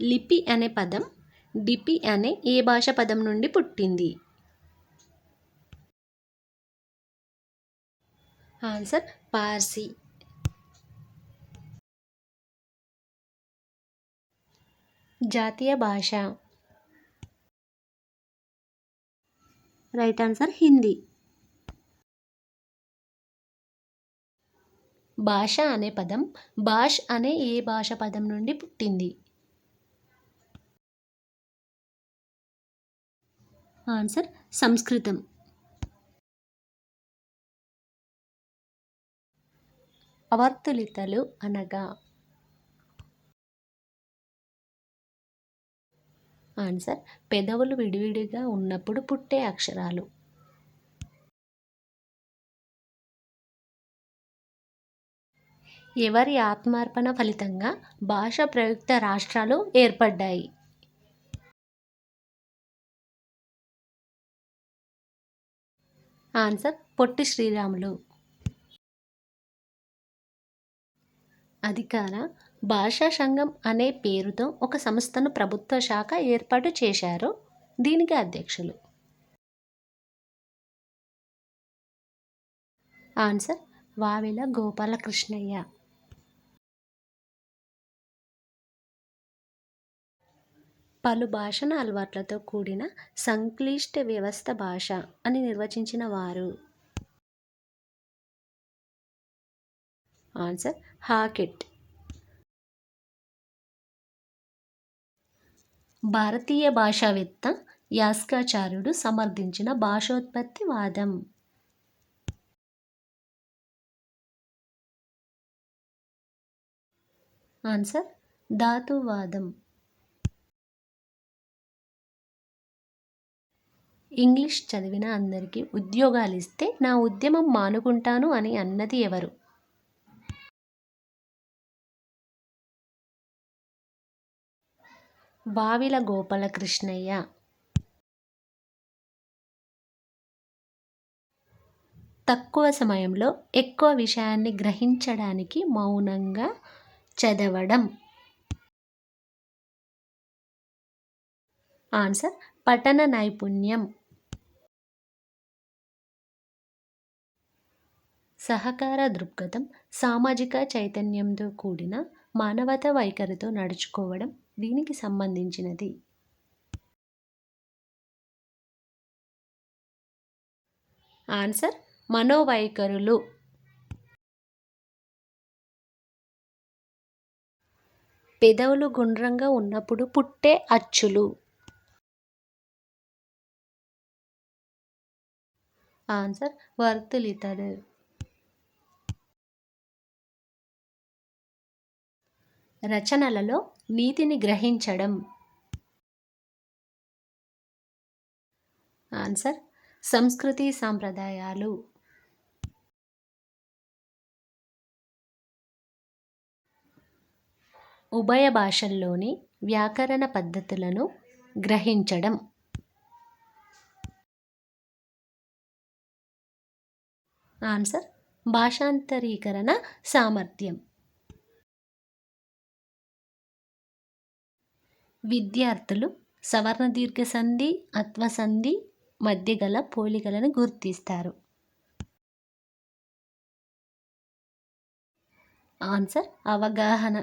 లిపి అనే పదం డిపి అనే ఏ భాష పదం నుండి పుట్టింది? ఆన్సర్ పార్సీ. జాతీయ భాష. Right answer Hindi. భాష అనే పదం భాష్ అనే ఏ భాష పదం నుండి పుట్టింది? ఆన్సర్ సంస్కృతం. అవర్తులితలు అనగా ఆన్సర్ పెదవులు విడివిడిగా ఉన్నప్పుడు పుట్టే అక్షరాలు. ఎవరి ఆత్మార్పణ ఫలితంగా భాష ప్రయుక్త రాష్ట్రాలు ఏర్పడ్డాయి. ఆన్సర్ పొట్టి శ్రీరాములు. అధికార భాషా సంఘం అనే పేరుతో ఒక సంస్థను ప్రభుత్వ శాఖ ఏర్పాటు చేశారు. దీనికి అధ్యక్షులు. ఆన్సర్ వావిల గోపాలకృష్ణయ్య. పలు భాషణ అలవాట్లతో కూడిన సంక్లిష్ట వ్యవస్థ భాష అని నిర్వచించిన వారు. ఆన్సర్ హాకెట్. భారతీయ భాషావేత్త యాస్కాచార్యుడు సమర్థించిన భాషోత్పత్తి వాదం. ఆన్సర్ ధాతువాదం. ఇంగ్లీష్ చదివిన అందరికీ ఉద్యోగాలు ఇస్తే నా ఉద్యమం మానుకుంటాను అని అన్నది ఎవరు? బావిల గోపాలకృష్ణయ్య. తక్కువ సమయంలో ఎక్కువ విషయాన్ని గ్రహించడానికి మౌనంగా చదవడం. ఆన్సర్ పఠన నైపుణ్యం. సహకార దృక్పథం సామాజిక చైతన్యంతో కూడిన మానవత వైఖరితో నడుచుకోవడం దీనికి సంబంధించినది. ఆన్సర్ మనోవైఖరులు. పెదవులు గుండ్రంగా ఉన్నప్పుడు పుట్టే అచ్చులు. ఆన్సర్ వర్తులితలు రచనలలో నీతిని గ్రహించడం. ఆన్సర్ సంస్కృతి సాంప్రదాయాలు. ఉభయ భాషల్లోని వ్యాకరణ పద్ధతులను గ్రహించడం. ఆన్సర్ భాషాంతరీకరణ సామర్థ్యం. విద్యార్థులు సవర్ణ దీర్ఘ సంధి అత్వ సంధి మధ్య గల పోలికలను గుర్తిస్తారు. ఆన్సర్ అవగాహన.